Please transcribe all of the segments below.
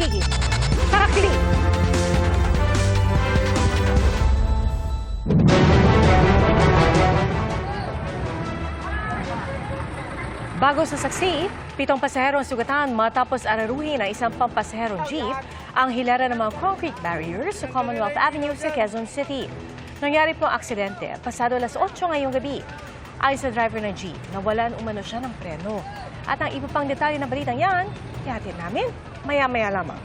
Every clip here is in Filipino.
magiging tarakili. Bago sa saksi, pitong pasahero ang sugatan matapos araruhin ng isang pampasaherong jeep ang hilera ng mga concrete barriers sa Commonwealth Avenue sa Quezon City. Nangyari po ang aksidente pasado alas 8 ngayong gabi. Ayon sa driver ng jeep, nawalan umano siya ng preno. At ang iba pang detalye ng balitang yan, ihatid namin maya-maya lamang.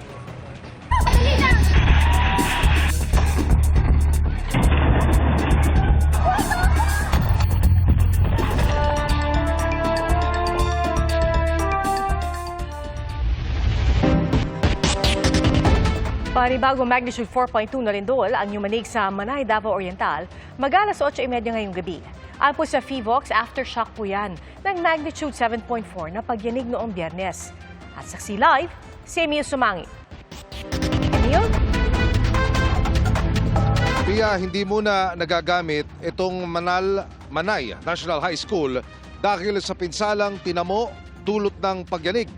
Panibagong magnitude 4.2 na lindol ang yumanig sa Manay, Davao Oriental mag-alas 8.30 ngayong gabi. Ayon po sa FIVOX, aftershock po yan ng magnitude 7.4 na pagyanig noong biyernes. At saksi live, si Emil Sumangit. Emil? Pia, hindi muna nagagamit itong Manal Manay National High School dahil sa pinsalang tinamo dulot ng pagyanig.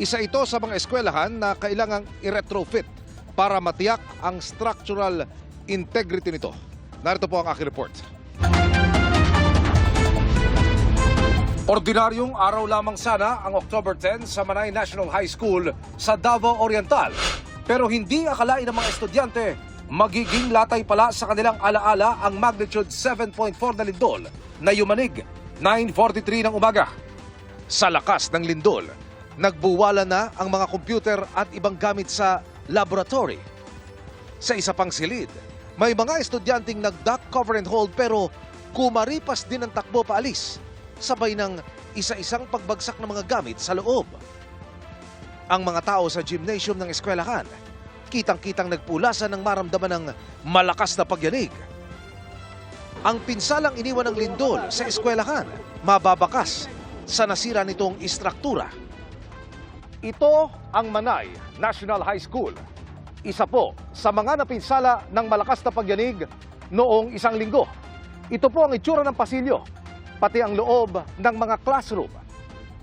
Isa ito sa mga eskwelahan na kailangang i-retrofit para matiyak ang structural integrity nito. Narito po ang aking report. Ordinaryong araw lamang sana ang October 10 sa Manay National High School sa Davao Oriental. Pero hindi akalain ng mga estudyante magiging latay pala sa kanilang alaala ang magnitude 7.4 na lindol na yumanig 9.43 ng umaga. Sa lakas ng lindol, nagbuwala na ang mga computer at ibang gamit sa laboratory. Sa isa pang silid, may mga estudyanteng nag-duck cover and hold pero kumaripas din ang takbo paalis sabay ng isa-isang pagbagsak ng mga gamit sa loob. Ang mga tao sa gymnasium ng eskwelahan, kitang-kitang nagpulasan ng maramdaman ng malakas na pagyanig. Ang pinsalang iniwan ng lindol sa eskwelahan, mababakas sa nasira nitong istruktura. Ito ang Manay National High School. Isa po sa mga napinsala ng malakas na pagyanig noong isang linggo. Ito po ang itsura ng pasilyo, pati ang loob ng mga classroom.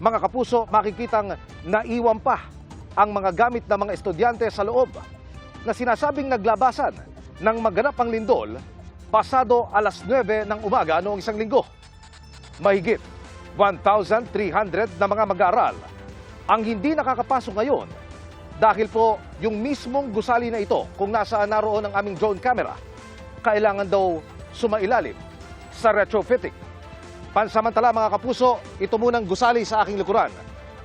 Mga kapuso, makikitang naiwan pa ang mga gamit ng mga estudyante sa loob na sinasabing naglabasan ng maganap ang lindol pasado alas 9 ng umaga noong isang linggo. Mahigit 1,300 na mga mag-aaral ang hindi nakakapasok ngayon dahil po yung mismong gusali na ito kung nasaan naroon ang aming drone camera, kailangan daw sumailalim sa retrofitting. Pansamantala mga kapuso, ito munang gusali sa aking likuran.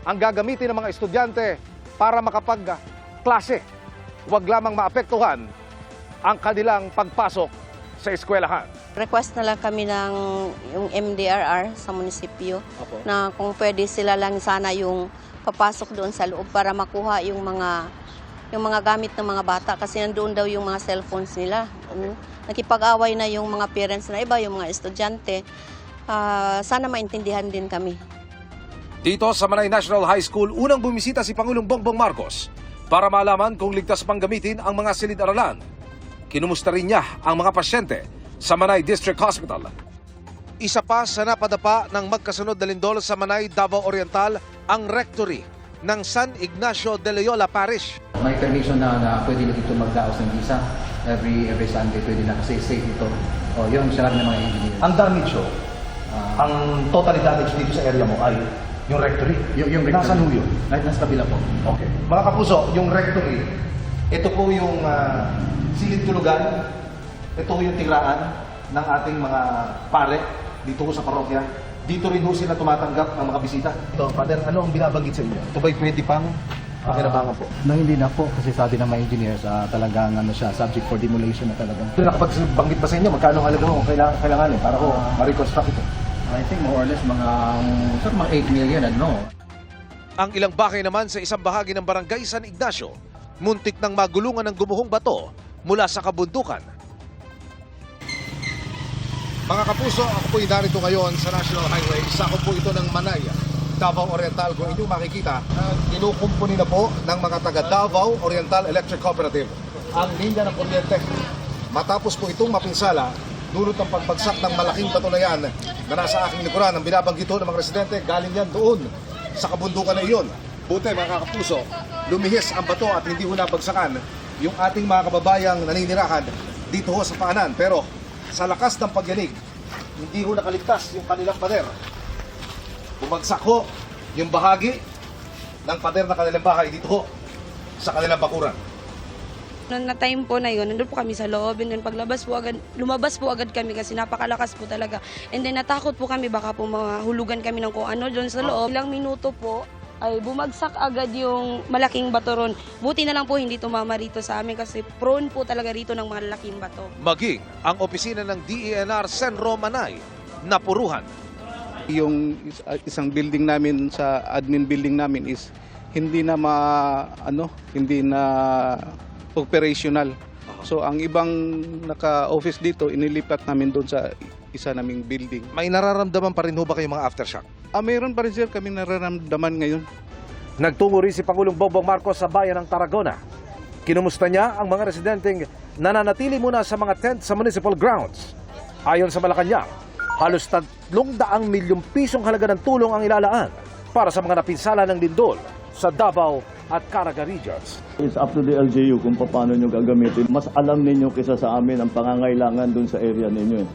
Ang gagamitin ng mga estudyante para makapag-klase. Huwag lamang maapektuhan ang kanilang pagpasok sa eskwelahan. Request na lang kami ng yung MDRR sa munisipyo Opo. na kung pwede sila lang sana yung papasok doon sa loob para makuha yung mga yung mga gamit ng mga bata kasi nandoon daw yung mga cellphones nila. Mm. Nakipag-away na yung mga parents na iba, yung mga estudyante. Ah, sana maintindihan din kami. Dito sa Manay National High School, unang bumisita si Pangulong Bongbong Marcos para malaman kung ligtas pang gamitin ang mga silid-aralan. Kinumusta rin niya ang mga pasyente sa Manay District Hospital. Isa pa sa napadapa ng magkasunod na lindol sa Manay, Davao Oriental, ang rectory ng San Ignacio de Loyola Parish. May permission na, na pwede na dito magdaos ng visa. Every every Sunday pwede na kasi safe ito. O, yun ang sinabi ng mga engineer. Ang damage oh, ang total damage dito sa area mo ay yung rectory. yung, yung Nasa rectory. Luyo. Right, nasa kabila po. Okay. Mga kapuso, yung rectory, ito po yung uh, silid tulugan, ito po yung tiraan ng ating mga pare dito po sa parokya. Dito rin po sila tumatanggap ng mga bisita. Ito, Father, ano ang binabanggit sa inyo? Ito ba'y pwede pang pakinabangan po? No, hindi na po kasi sabi ng mga engineers ah, talagang ano siya, subject for demolition na talaga. Ito, nakapagbanggit ba sa inyo? Magkano ang halaga mo? Kailangan, kailangan eh, para ko ma-reconstruct ito. I think more or less mga sir, mga 8 million ano. Ang ilang bahay naman sa isang bahagi ng barangay San Ignacio, muntik nang magulungan ng gumuhong bato mula sa kabundukan. Mga kapuso, ako po narito ngayon sa National Highway. Sakop po ito ng Manay, Davao Oriental. Kung inyong makikita, kinukumpuni na po ng mga taga Davao Oriental Electric Cooperative ang linya ng kuryente. Matapos po itong mapinsala, dulot ng pagbagsak ng malaking bato na yan na nasa aking likuran. Ang binabanggit ho ng mga residente, galing yan doon sa kabundukan na iyon. Buti mga kapuso, lumihis ang bato at hindi ho nabagsakan yung ating mga kababayang naninirahan dito ho sa paanan. Pero sa lakas ng pagyanig, hindi ho nakaligtas yung kanilang pader. Bumagsak ho yung bahagi ng pader ng kanilang bahay dito ho sa kanilang bakuran. Noong na time po na yun, nandun po kami sa loob. And then paglabas po agad, lumabas po agad kami kasi napakalakas po talaga. And then natakot po kami baka po mahulugan kami ng kung ano doon sa loob. Ilang minuto po ay bumagsak agad yung malaking bato ron. Buti na lang po hindi tumama rito sa amin kasi prone po talaga rito ng malaking bato. Maging ang opisina ng DENR Senro Manay napuruhan. yung uh, isang building namin sa admin building namin is hindi na ma ano hindi na operational so ang ibang naka-office dito inilipat namin doon sa isa naming building May nararamdaman pa rin ho ba kayong mga aftershock? ah mayroon pa rin sir kami nararamdaman ngayon Nagtungo rin si Pangulong Bongbong Marcos sa bayan ng Tarragona. Kinumusta niya ang mga residenteng nananatili muna sa mga tent sa municipal grounds. Ayon sa Malacanang, halos 300 milyong pisong halaga ng tulong ang ilalaan para sa mga napinsala ng lindol sa Davao at Caraga regions. It's up to the LGU kung paano nyo gagamitin. Mas alam ninyo kaysa sa amin ang pangangailangan dun sa area ninyo. eh.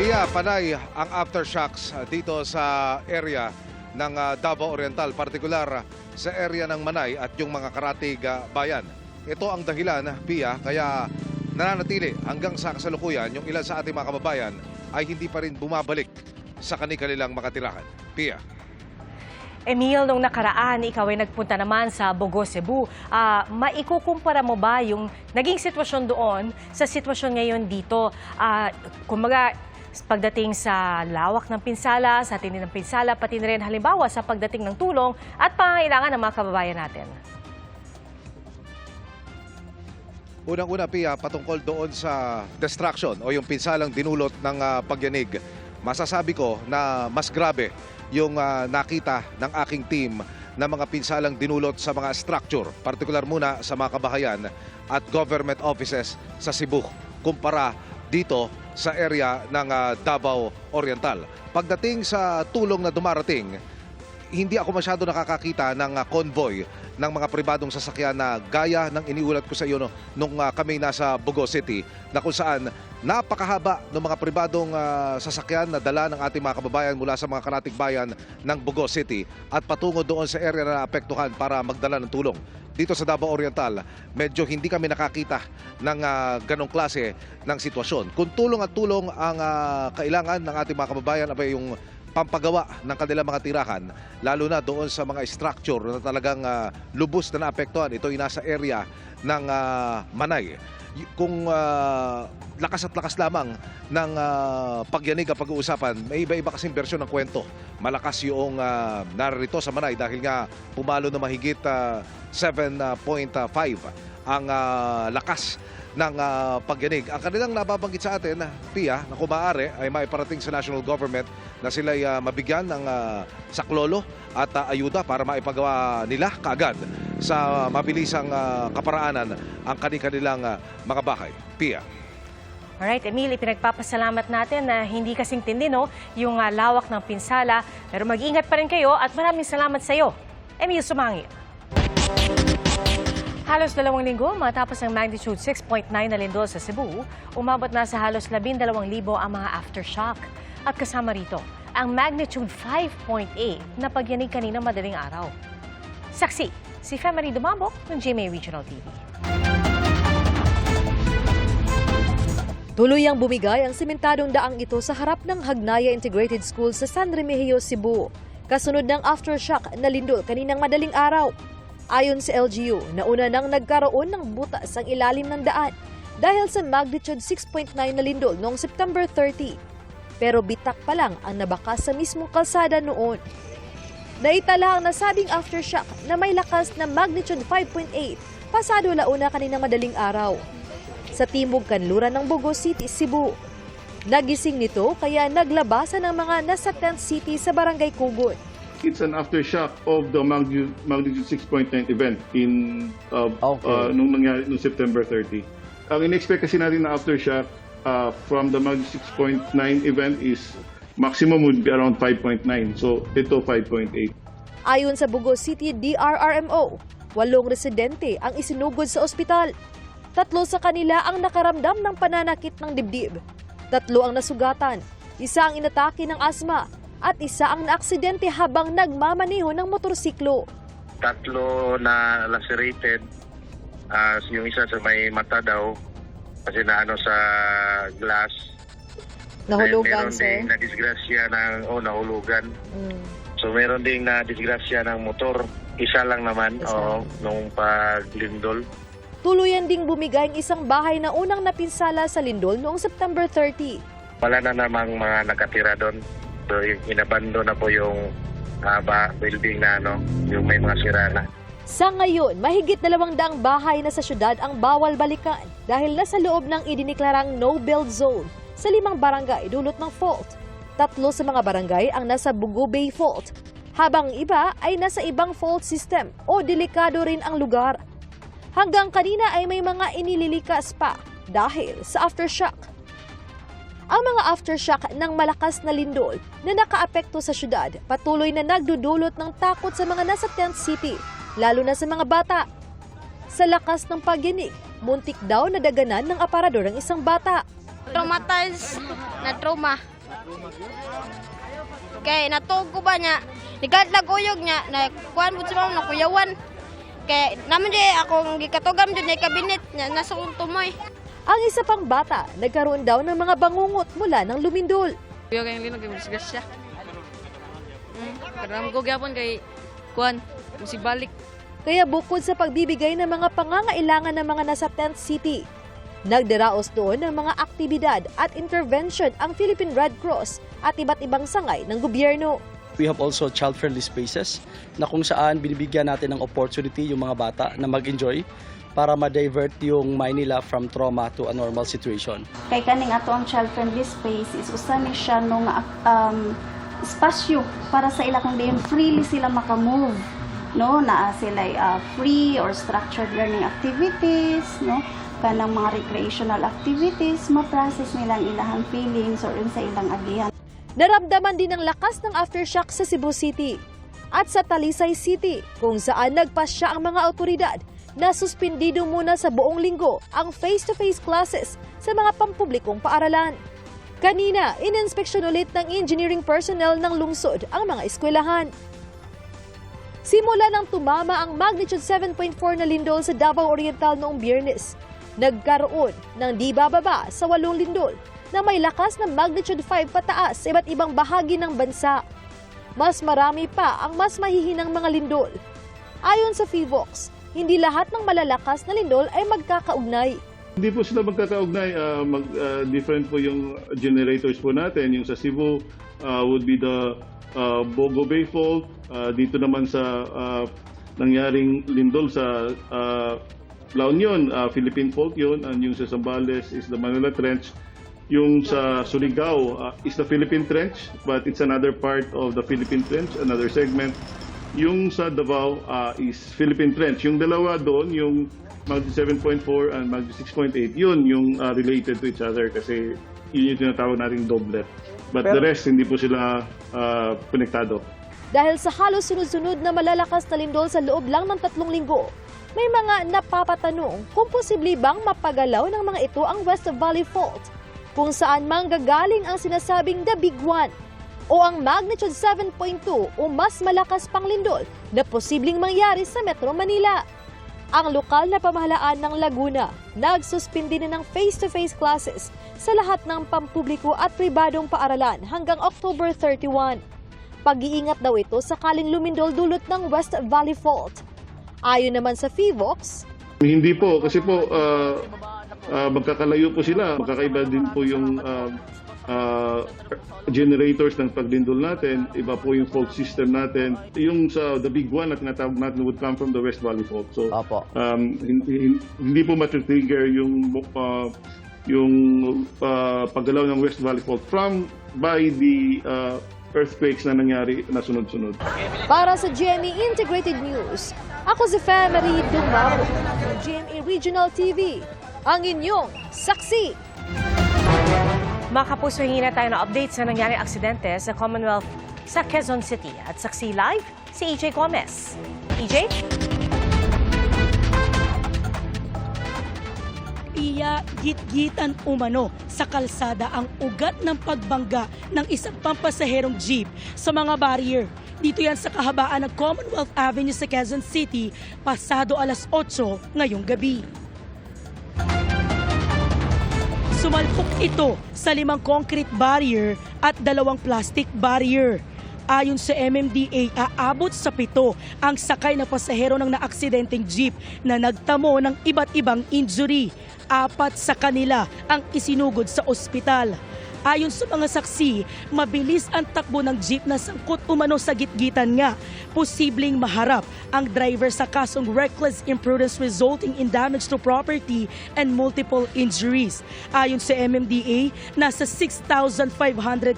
Iya, panay ang aftershocks uh, dito sa area ng uh, Davao Oriental, partikular uh, sa area ng Manay at yung mga karatig bayan. Ito ang dahilan, Pia, kaya nananatili hanggang sa kasalukuyan yung ilan sa ating mga kababayan ay hindi pa rin bumabalik sa kanilang mga tirahan. Pia. Emil, nung nakaraan, ikaw ay nagpunta naman sa Bogo, Cebu. Ah, maikukumpara mo ba yung naging sitwasyon doon sa sitwasyon ngayon dito? Ah, kumbaga, pagdating sa lawak ng pinsala, sa tindi ng pinsala, pati na rin halimbawa sa pagdating ng tulong at pangangailangan ng mga kababayan natin. Unang-una, Pia, patungkol doon sa destruction o yung pinsalang dinulot ng ah, pagyanig. Masasabi ko na mas grabe yung ah, nakita ng aking team na mga pinsalang dinulot sa mga structure, partikular muna sa mga kabahayan at government offices sa Cebu, kumpara dito sa area ng ah, Davao Oriental. Pagdating sa tulong na dumarating, hindi ako masyado nakakakita ng ah, convoy ng mga pribadong sasakyan na gaya ng iniulat ko sa iyo no, nung ah, kami nasa Bogo City na kung saan napakahaba ng mga pribadong ah, sasakyan na dala ng ating mga kababayan mula sa mga karatig bayan ng Bogo City at patungo doon sa area na naapektuhan para magdala ng tulong. Dito sa Davao Oriental, medyo hindi kami nakakita ng ah, ganong klase ng sitwasyon. Kung tulong at tulong ang ah, kailangan ng ating mga kababayan, abay yung pampagawa ng kanilang mga tirahan, lalo na doon sa mga structure na talagang ah, lubos na naapektuhan. Ito ay nasa area ng ah, Manay. Kung ah, lakas at lakas lamang ng ah, pagyanig ang pag-uusapan, may iba-iba kasing bersyon ng kwento. Malakas yung ah, narito sa Manay dahil nga pumalo na mahigit ah, 7.5 ang ah, lakas ng ah, pagyanig. Ang kanilang nababanggit sa atin, Pia, na kung maaari ay maiparating sa national government na sila ay ah, mabigyan ng ah, saklolo at ah, ayuda para maipagawa nila kaagad sa mabilisang ah, kaparaanan ang kanilang ah, mga bahay. Pia. Alright, Emil, ipinagpapasalamat natin na hindi kasing tindi, no, yung ah, lawak ng pinsala. Pero mag-ingat pa rin kayo at maraming salamat sa iyo. Emil Sumangi. Halos dalawang linggo matapos ang magnitude 6.9 na lindol sa Cebu, umabot na sa halos 12,000 ang mga aftershock. At kasama rito, ang magnitude 5.8 na pagyanig kanina madaling araw. Saksi, si Femari Dumabok ng GMA Regional TV. Tuluyang bumigay ang simentadong daang ito sa harap ng Hagnaya Integrated School sa San Remigio, Cebu. Kasunod ng aftershock na lindol kaninang madaling araw. Ayon sa LGU, nauna nang nagkaroon ng butas ang ilalim ng daan dahil sa magnitude 6.9 na lindol noong September 30. Pero bitak pa lang ang nabakas sa mismong kalsada noon. Naitala ang nasabing aftershock na may lakas na magnitude 5.8 pasado launa kaninang madaling araw sa timog kanluran ng Bogo City, Cebu. Nagising nito kaya naglabasan ng mga nasa tent city sa barangay Kugon. It's an aftershock of the magnitude, magnitude 6.9 event in uh, uh, nung nangyari nung September 30. Ang in-expect kasi natin na aftershock uh, from the magnitude 6.9 event is maximum would be around 5.9. So ito 5.8. Ayon sa Bugos City DRRMO, walong residente ang isinugod sa ospital. Tatlo sa kanila ang nakaramdam ng pananakit ng dibdib. Tatlo ang nasugatan, isa ang inatake ng asma, at isa ang naaksidente habang nagmamaneho ng motorsiklo. tatlo na lacerated. Ah, yung isa sa may mata daw kasi na ano sa glass. Nahulugan, meron sir? ding na disgrasya ng oh nahulugan. So meron ding na disgrasya ng motor. Isa lang naman Isa. oo nung paglindol. Tuluyan ding bumigay ang isang bahay na unang napinsala sa lindol noong September 30. Wala na namang mga nakatira doon. So inabando na po yung ba, building na ano, yung may mga sira na. Sa ngayon, mahigit dalawang daang bahay na sa syudad ang bawal balikan dahil nasa loob ng idiniklarang no-build zone sa limang barangay dulot ng fault. Tatlo sa mga barangay ang nasa Bugo Bay Fault, habang iba ay nasa ibang fault system o delikado rin ang lugar. Hanggang kanina ay may mga inililikas pa dahil sa aftershock. Ang mga aftershock ng malakas na lindol na nakaapekto sa syudad patuloy na nagdudulot ng takot sa mga nasa tent city, lalo na sa mga bata. Sa lakas ng pagyanig, muntik daw na daganan ng aparador ang isang bata. traumatized na trauma. Kay natuog ko ba niya, nigat laguyog niya, na kuan mo sa mga nakuyawan. Kay naman di akong gikatugam dyan na kabinet niya, nasa tumoy. Ang isa pang bata, nagkaroon daw ng mga bangungot mula ng lumindol. Kuya kayong linog, kay disgrasya. Hmm, karam ko gyapon kay kuan, si balik. Kaya bukod sa pagbibigay ng mga pangangailangan ng mga nasa tent city, nagdaraos doon ng mga aktibidad at intervention ang Philippine Red Cross at iba't ibang sangay ng gobyerno. We have also child-friendly spaces na kung saan binibigyan natin ng opportunity yung mga bata na mag-enjoy para ma-divert yung mind nila from trauma to a normal situation. Kay kaning ato ang child-friendly space is usa ni siya nung um, espasyo para sa ila kung diyan freely sila makamove no? Na sila uh, free or structured learning activities no? Kanang mga recreational activities ma-process nilang ilahang feelings or sa ilang agihan. Naramdaman din ang lakas ng aftershock sa Cebu City at sa Talisay City kung saan nagpasya ang mga autoridad na suspindido muna sa buong linggo ang face-to-face classes sa mga pampublikong paaralan. Kanina, ininspeksyon ulit ng engineering personnel ng lungsod ang mga eskwelahan. Simula nang tumama ang magnitude 7.4 na lindol sa Davao Oriental noong biyernes, nagkaroon ng di bababa sa walong lindol na may lakas na magnitude 5 pataas sa iba't ibang bahagi ng bansa. Mas marami pa ang mas mahihinang mga lindol. Ayon sa FIVOX, hindi lahat ng malalakas na lindol ay magkakaugnay. Hindi po sila magkakaugnay. ah, mag, ah, different po yung generators po natin. Yung sa Cebu ah, would be the ah, Bogo Bay Fault. Ah, dito naman sa ah, nangyaring lindol sa ah, La Union, ah, Philippine Fault yun. And yung sa Zambales is the Manila Trench. Yung sa Surigao ah, is the Philippine Trench, but it's another part of the Philippine Trench, another segment. Yung sa Davao ah, is Philippine Trench. Yung dalawa doon, yung Magdi 7.4 and Magdi 6.8, yun yung ah, related to each other kasi yun yung tinatawag nating doble. But the rest, hindi po sila ah, konektado. Dahil sa halos sunod-sunod na malalakas na lindol sa loob lang ng tatlong linggo, may mga napapatanong kung posible bang mapagalaw ng mga ito ang West Valley Fault, kung saan manggagaling ang sinasabing The Big One, o ang magnitude 7.2 o mas malakas pang lindol na posibleng mangyari sa Metro Manila. Ang lokal na pamahalaan ng Laguna nagsuspindi na ng face-to-face classes sa lahat ng pampubliko at pribadong paaralan hanggang October 31. Pag-iingat daw ito sakaling lumindol dulot ng West Valley Fault. Ayon naman sa FIVOX, Hindi po, kasi po ah, ah, magkakalayo po sila. Magkakaiba din po yung ah, ah, generators ng paglindol natin. Iba po yung fault system natin. Yung sa the big one na tinatawag natin would come from the West Valley Fault. So, um, hindi, hindi po matrigger yung ah, yung ah, paggalaw ng West Valley Fault from by the ah, earthquakes na nangyari na sunod-sunod. para sa GMA Integrated News, ako si Femery Dumabo ng GMA Regional TV, ang inyong saksi. Mga kapuso, na tayo na update sa nangyaring aksidente sa Commonwealth sa Quezon City. At saksi live, si EJ Gomez. EJ? Iya git-gitan umano sa kalsada ang ugat ng pagbangga ng isang pampasaherong jeep sa mga barrier. Dito yan sa kahabaan ng Commonwealth Avenue sa Quezon City, pasado alas 8 ngayong gabi. Sumalpok ito sa limang concrete barrier at dalawang plastic barrier. Ayon sa MMDA, aabot sa pito ang sakay na pasahero ng naaksidenteng jeep na nagtamo ng iba't ibang injury. Apat sa kanila ang isinugod sa ospital. Ayon sa mga saksi, mabilis ang takbo ng jeep na sangkot umano sa gitgitan nga. Posibleng maharap ang driver sa kasong reckless imprudence resulting in damage to property and multiple injuries. Ayon sa MMDA, nasa 6,500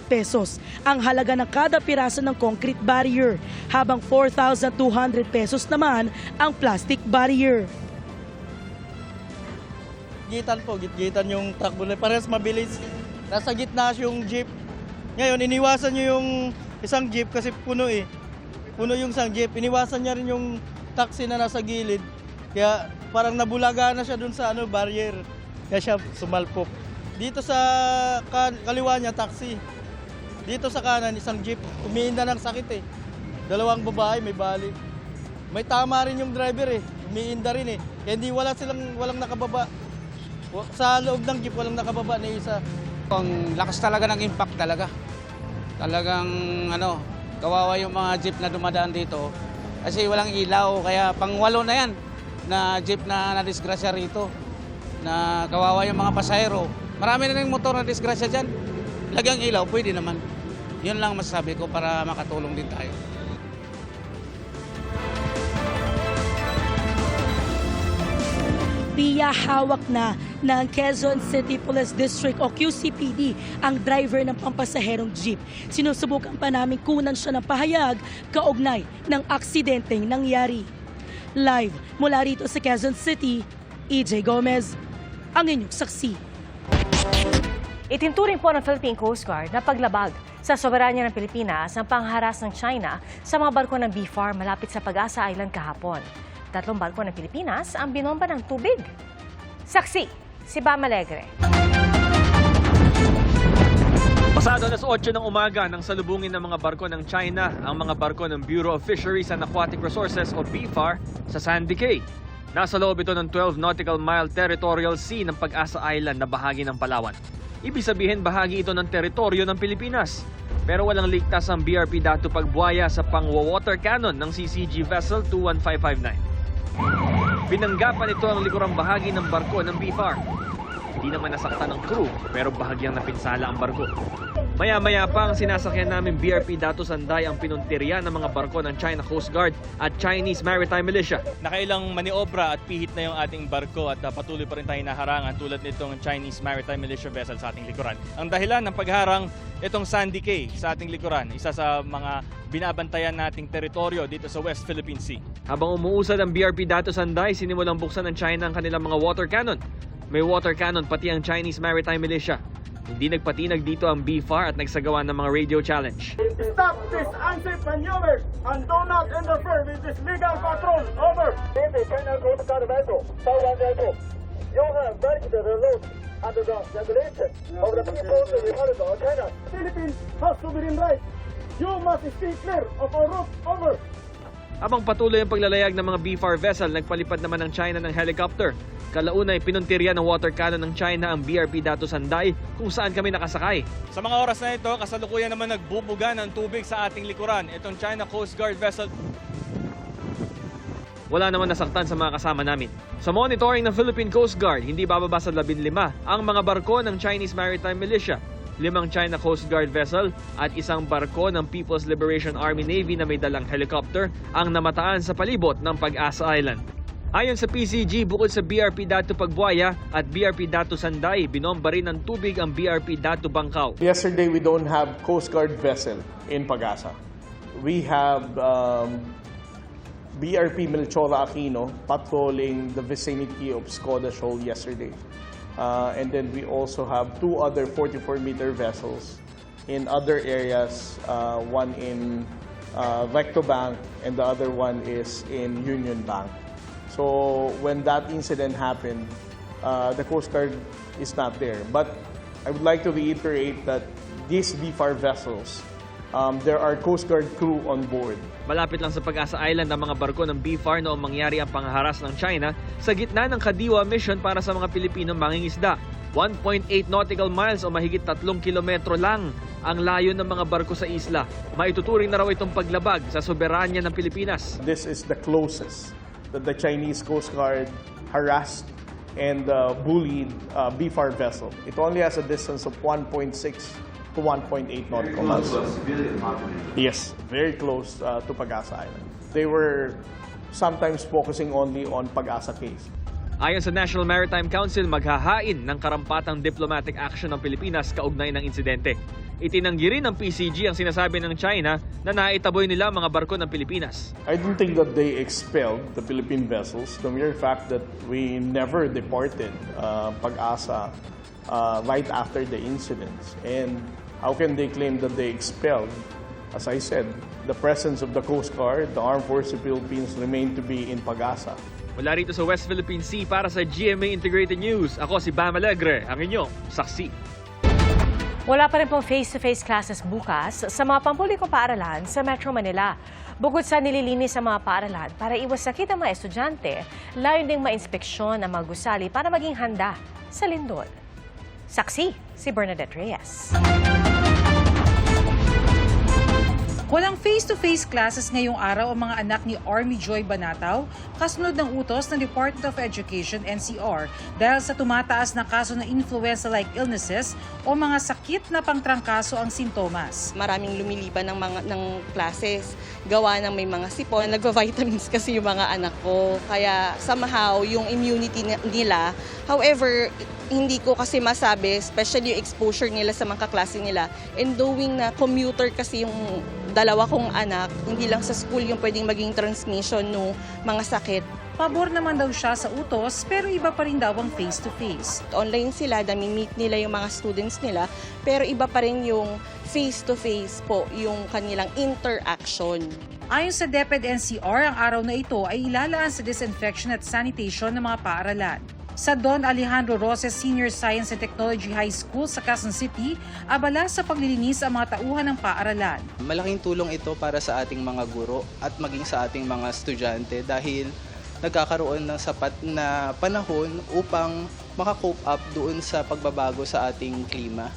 pesos ang halaga ng kada piraso ng concrete barrier, habang 4,200 pesos naman ang plastic barrier. Gitan po, gitgitan yung bullet. Parehas mabilis. Nasa gitna yung jeep. Ngayon, iniwasan nyo yung isang jeep kasi puno eh. Puno yung isang jeep. Iniwasan niya rin yung taxi na nasa gilid. Kaya parang nabulaga na siya dun sa ano, barrier. Kaya siya sumalpok. Dito sa kaliwa niya, taxi. Dito sa kanan, isang jeep. Umiinda ng sakit eh. Dalawang babae, may bali. May tama rin yung driver eh. Umiinda rin eh. Kaya hindi wala silang walang nakababa. Sa loob ng jeep, walang nakababa na isa. Ang lakas talaga ng impact talaga. Talagang ano, kawawa yung mga jeep na dumadaan dito. Kasi walang ilaw, kaya pangwalo na yan na jeep na nadisgrasya rito. Na kawawa yung mga pasahero. Marami na rin motor na disgrasya dyan. Lagang ilaw, pwede naman. Yun lang masasabi ko para makatulong din tayo. Piya hawak na ng Quezon City Police District o QCPD ang driver ng pampasaherong jeep. Sinusubukan pa namin kunan siya ng pahayag kaugnay ng aksidenteng nangyari. Live mula rito sa Quezon City, EJ Gomez, ang inyong saksi. Itinturing po ng Philippine Coast Guard na paglabag sa soberanya ng Pilipinas ang pangharas ng China sa mga barko ng BFAR malapit sa Pag-asa Island kahapon. Tatlong barko ng Pilipinas ang binomba ng tubig. Saksi, si Bam Alegre. Pasado alas 8 ng umaga nang salubungin ng mga barko ng China ang mga barko ng Bureau of Fisheries and Aquatic Resources o BFAR sa Sandy Cay. Nasa loob ito ng 12 nautical mile territorial sea ng Pag-asa Island na bahagi ng Palawan. Ibig sabihin bahagi ito ng teritoryo ng Pilipinas. Pero walang ligtas ang BRP Datu Pagbuaya sa pang-water cannon ng CCG vessel 21559. Binanggapan ito ang likurang bahagi ng barko ng BFAR. Hindi naman nasaktan ng crew pero bahagyang napinsala ang barko. Maya-maya pa ang sinasakyan namin BRP Datu Sanday ang pinuntirya ng mga barko ng China Coast Guard at Chinese Maritime Militia. Nakailang maniobra at pihit na yung ating barko at uh, patuloy pa rin tayong naharangan tulad nitong Chinese Maritime Militia vessel sa ating likuran. Ang dahilan ng pagharang itong Sandy Cay sa ating likuran, isa sa mga binabantayan nating teritoryo dito sa West Philippine Sea. Habang umuusad ang BRP Datu Sanday, sinimulang buksan ng China ang kanilang mga water cannon. May water cannon pati ang Chinese Maritime Militia. Hindi nagpatinag dito ang BFAR at nagsagawa ng mga radio challenge. Stop this unsafe maneuvers and do not interfere with this legal patrol. Over. Is China Coast Guard vessel, Taiwan vessel. You have breached the laws under the regulation of the People's Republic of China. Philippines has sovereign rights. You must stay clear of our route. Over. Habang patuloy ang paglalayag ng mga BFAR vessel, nagpalipad naman ng China ng helicopter. Kalaunay, pinuntirya ng water cannon ng China ang BRP Datu Sanday kung saan kami nakasakay. Sa mga oras na ito, kasalukuyan naman nagbubuga ng tubig sa ating likuran. Itong China Coast Guard vessel Wala naman nasaktan sa mga kasama namin. Sa monitoring ng Philippine Coast Guard, hindi bababa sa 15 ang mga barko ng Chinese Maritime Militia, limang China Coast Guard vessel at isang barko ng People's Liberation Army Navy na may dalang helicopter ang namataan sa palibot ng Pag-asa Island. Ayon sa PCG, bukod sa BRP Datu Pagbuaya at BRP Datu Sanday, binomba rin ng tubig ang BRP Datu Bangkao. Yesterday, we don't have Coast Guard vessel in Pagasa. We have um, BRP Melchora Aquino patrolling the vicinity of Skoda Shoal yesterday. Uh, and then we also have two other 44-meter vessels in other areas, uh, one in uh, Recto Bank and the other one is in Union Bank. So when that incident happened, uh, the Coast Guard is not there. But I would like to reiterate that these BFAR vessels, um, there are Coast Guard crew on board. Malapit lang sa Pag-asa Island ang mga barko ng BFAR noong mangyari ang pangharas ng China sa gitna ng Kadiwa mission para sa mga Pilipinong mangingisda. 1.8 nautical miles o mahigit 3 kilometro lang ang layo ng mga barko sa isla. Maituturing na raw itong paglabag sa soberanya ng Pilipinas. This is the closest that the Chinese Coast Guard harassed and uh, bullied uh, BFAR vessel. It only has a distance of 1.6 to 1.8 nautical miles. Yes, very close uh, to Pag-asa Island. They were sometimes focusing only on Pag-asa case. Ayon sa National Maritime Council, maghahain ng karampatang diplomatic action ng Pilipinas kaugnay ng insidente. Itinanggi rin ng PCG ang sinasabi ng China na naitaboy nila mga barko ng Pilipinas. I don't think that they expelled the Philippine vessels. The mere fact that we never deported uh, Pag-asa uh, right after the incidents. And how can they claim that they expelled? As I said, the presence of the Coast Guard, the Armed Forces of the Philippines remain to be in Pag-asa. Mula rito sa West Philippine Sea para sa GMA Integrated News, ako si Bam Alegre, ang inyong saksi. Wala pa rin pong face-to-face classes bukas sa mga pampublikong paaralan sa Metro Manila. Bukod sa nililinis sa mga paaralan para iwas sakit ang mga estudyante, layon ding ma-inspeksyon ang mga gusali para maging handa sa lindol. Saksi, si Bernadette Reyes. Walang face-to-face classes ngayong araw ang mga anak ni Army Joy Banataw kasunod ng utos ng Department of Education NCR dahil sa tumataas na kaso ng influenza-like illnesses o mga sakit na pangtrangkaso ang sintomas. Maraming lumiliban ng mga ng classes gawa ng may mga sipon. Nagva-vitamins kasi yung mga anak ko. Kaya somehow yung immunity ni- nila. However, hindi ko kasi masabi, especially yung exposure nila sa mga kaklase nila. And knowing na commuter kasi yung dalawa kong anak, hindi lang sa school yung pwedeng maging transmission ng mga sakit. Pabor naman daw siya sa utos pero iba pa rin daw ang face-to-face. Online sila, nami-meet nila yung mga students nila, pero iba pa rin yung face-to-face po, yung kanilang interaction. Ayon sa DepEd NCR, ang araw na ito ay ilalaan sa disinfection at sanitation ng mga paaralan. Sa Don Alejandro Roses Senior Science and Technology High School sa Quezon City, abala sa paglilinis ang mga tauhan ng paaralan. Malaking tulong ito para sa ating mga guro at maging sa ating mga estudyante dahil nagkakaroon ng sapat na panahon upang makakope up doon sa pagbabago sa ating klima.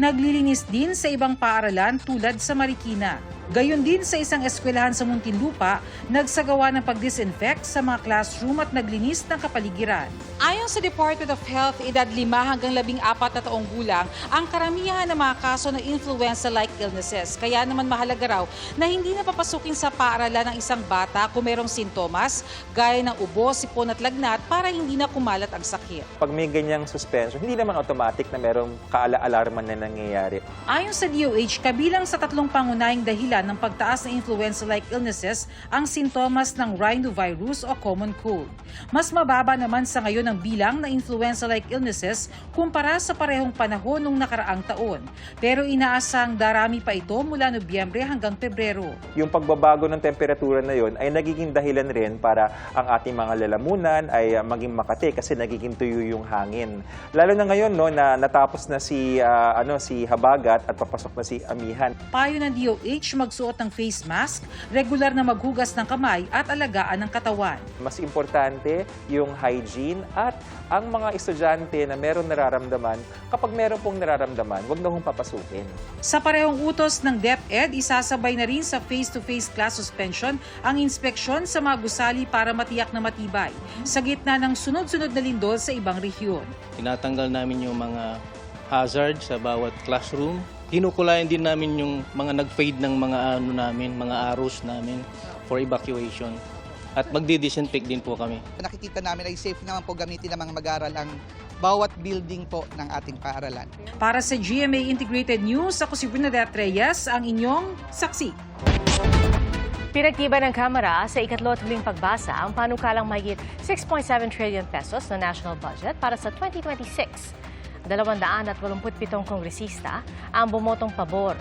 Naglilinis din sa ibang paaralan tulad sa Marikina. Gayon din sa isang eskwelahan sa Muntinlupa, nagsagawa ng pag-disinfect sa mga classroom at naglinis ng kapaligiran. Ayon sa Department of Health, edad 5 hanggang 14 na taong gulang ang karamihan ng mga kaso ng influenza-like illnesses. Kaya naman mahalaga raw na hindi napapasukin sa paaralan ng isang bata kung merong sintomas gaya ng ubo, sipon at lagnat para hindi na kumalat ang sakit. Pag may ganyang suspension, hindi naman automatic na merong kaala-alarman na nangyayari. Ayon sa DOH, kabilang sa tatlong pangunahing dahilan ng pagtaas ng influenza-like illnesses ang sintomas ng rhinovirus o common cold. Mas mababa naman sa ngayon ang bilang ng influenza-like illnesses kumpara sa parehong panahon nung nakaraang taon. Pero inaasang darami pa ito mula Nobyembre hanggang Pebrero. Yung pagbabago ng temperatura na yon ay nagiging dahilan rin para ang ating mga lalamunan ay uh, maging makati kasi nagiging tuyo yung hangin. Lalo na ngayon no na natapos na si uh, ano si habagat at papasok na si amihan. Payo ng DOH magsuot ng face mask, regular na maghugas ng kamay at alagaan ng katawan. Mas importante yung hygiene at ang mga estudyante na meron nararamdaman, kapag meron pong nararamdaman, wag na hong papasukin. Sa parehong utos ng DepEd, isasabay na rin sa face-to-face class suspension ang inspeksyon sa mga gusali para matiyak na matibay sa gitna ng sunod-sunod na lindol sa ibang rehiyon. Tinatanggal namin yung mga hazard sa bawat classroom. Kinukulayan din namin yung mga nag-fade ng mga ano namin, mga arrows namin for evacuation. At magdi-disinfect din po kami. Nakikita namin ay safe naman po gamitin ng mga mag-aaral ang bawat building po ng ating paaralan. Para sa GMA Integrated News, ako si Bernadette Reyes, ang inyong saksi. Pinagtiba ng Kamara sa ikatlo at huling pagbasa ang panukalang mahigit 6.7 trillion pesos na national budget para sa 2026. 287 kongresista ang bumotong pabor.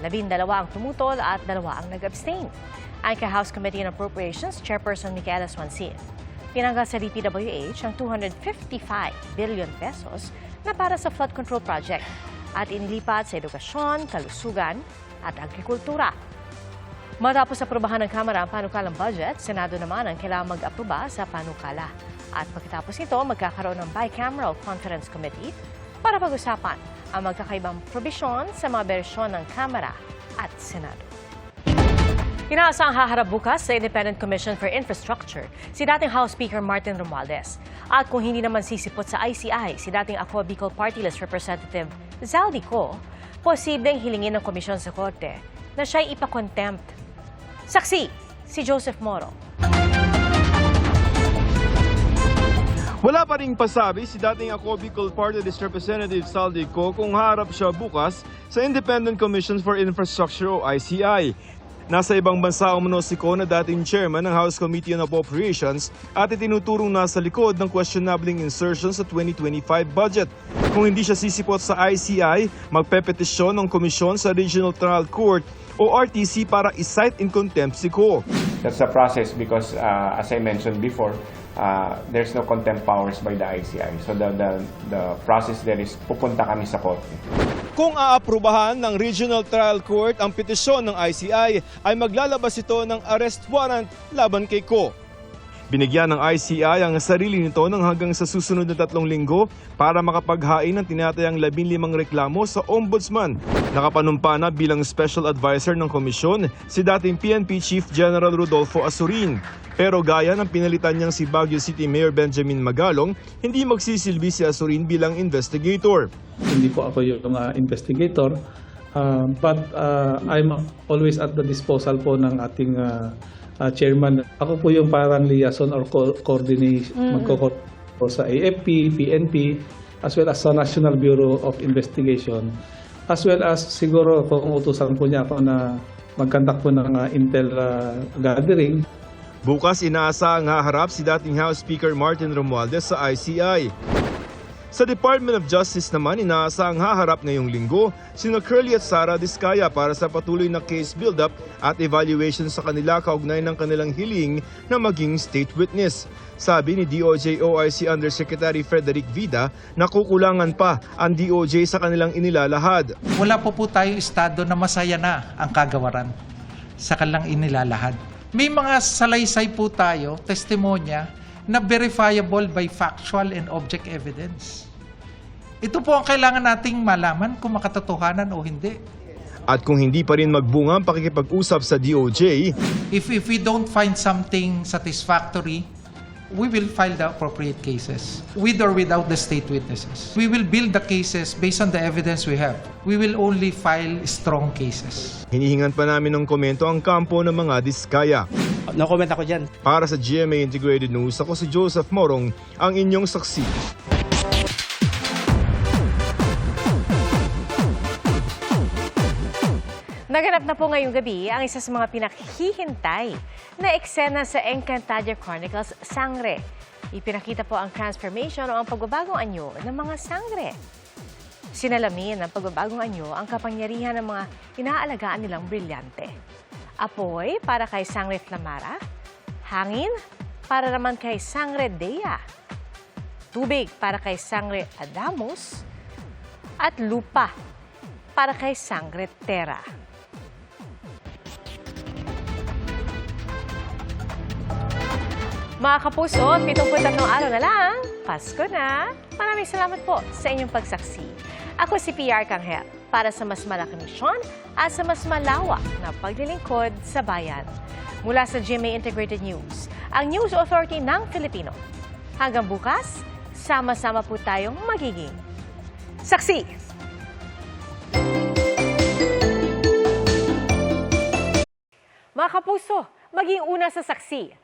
Labindalawa ang tumutol at dalawa ang nag-abstain. Ang House Committee on Appropriations Chairperson Micaela Swancin. Tinanggal sa DPWH ang 255 billion pesos na para sa flood control project at inilipat sa edukasyon, kalusugan at agrikultura. Matapos aprobahan ng Kamara ang panukalang budget, Senado naman ang kailangang mag-aproba sa panukala. At pagkatapos nito, magkakaroon ng Bicameral Conference Committee para pag-usapan ang magkakaibang probisyon sa mga bersyon ng Kamara at Senado. Inaasang haharap bukas sa Independent Commission for Infrastructure si dating House Speaker Martin Romualdez. At kung hindi naman sisipot sa ICI si dating Ako Bicol Party Representative Zaldi Co, posibleng hilingin ng komisyon sa korte na siya'y ipakontempt. Saksi, si Joseph Moro. Wala pa ring pasabi si dating ako Bicol Party List Representative Saldi Co kung harap siya bukas sa Independent Commission for Infrastructure o ICI. Nasa ibang bansa umuno si Co na dating chairman ng House Committee on Appropriations at itinuturong nasa likod ng questionabling insertion sa 2025 budget. Kung hindi siya sisipot sa ICI, magpepetisyon ng komisyon sa Regional Trial Court o RTC para isight in contempt si Co. That's a process because, uh, as I mentioned before, uh, there's no contempt powers by the ICI. So the, the, the process there is pupunta kami sa korte. Kung aaprubahan ng Regional Trial Court ang petisyon ng ICI, ay maglalabas ito ng arrest warrant laban kay Ko. Binigyan ng ICI ang sarili nito ng hanggang sa susunod na tatlong linggo para makapaghain ng tinatayang 15 reklamo sa Ombudsman. Nakapanumpa na bilang Special Advisor ng Komisyon si dating PNP Chief General Rodolfo Asurin. Pero gaya ng pinalitan niyang si Baguio City Mayor Benjamin Magalong, hindi magsisilbi si Asurin bilang investigator. Hindi po ako yung uh, investigator. Uh, but uh, I'm always at the disposal po ng ating uh, uh, chairman. Ako po yung parang liaison or co- coordination, Mm. magko po sa AFP, PNP, as well as sa National Bureau of Investigation. As well as siguro kung utusan po niya ako na mag-conduct po ng uh, intel uh, gathering. Bukas inaasahang haharap si dating House Speaker Martin Romualdez sa ICI. Sa Department of Justice naman, inaasahang haharap ngayong linggo sina Curly at Sara Diskaya para sa patuloy na case build-up at evaluation sa kanila kaugnay ng kanilang hiling na maging state witness. Sabi ni DOJ OIC Undersecretary Frederick Vida na kukulangan pa ang DOJ sa kanilang inilalahad. Wala po po tayong estado na masaya na ang kagawaran sa kanilang inilalahad. May mga salaysay po tayo, testimonya, na verifiable by factual and object evidence. Ito po ang kailangan nating malaman kung makatotohanan o hindi. At kung hindi pa rin magbunga ang pakikipag-usap sa DOJ, If, if we don't find something satisfactory, we will file the appropriate cases, with or without the state witnesses. We will build the cases based on the evidence we have. We will only file strong cases. hinihingan pa namin ng komento ang kampo ng mga Diskaya. No comment ako dyan. Para sa GMA Integrated News, ako si Joseph Morong, ang inyong saksi. Naganap na po ngayong gabi ang isa sa mga pinaghihintay na eksena sa Encantadia Chronicles Sangre. Ipinakita po ang transformation o ang pagbabagong anyo ng mga sangre. Sinalamin ng pagbabagong anyo ang kapangyarihan ng mga inaalagaan nilang brilyante. Apoy para kay Sangre Flamara, hangin para naman kay Sangre Dea, tubig para kay Sangre Adamos, at lupa para kay Sangre Terra. Mga kapuso, 73 araw na lang, Pasko na. Maraming salamat po sa inyong pagsaksi. Ako si PR Kanghel para sa mas malaking misyon at sa mas malawak na paglilingkod sa bayan. Mula sa GMA Integrated News, ang News Authority ng Filipino. Hanggang bukas, sama-sama po tayong magiging saksi. Mga kapuso, maging una sa saksi.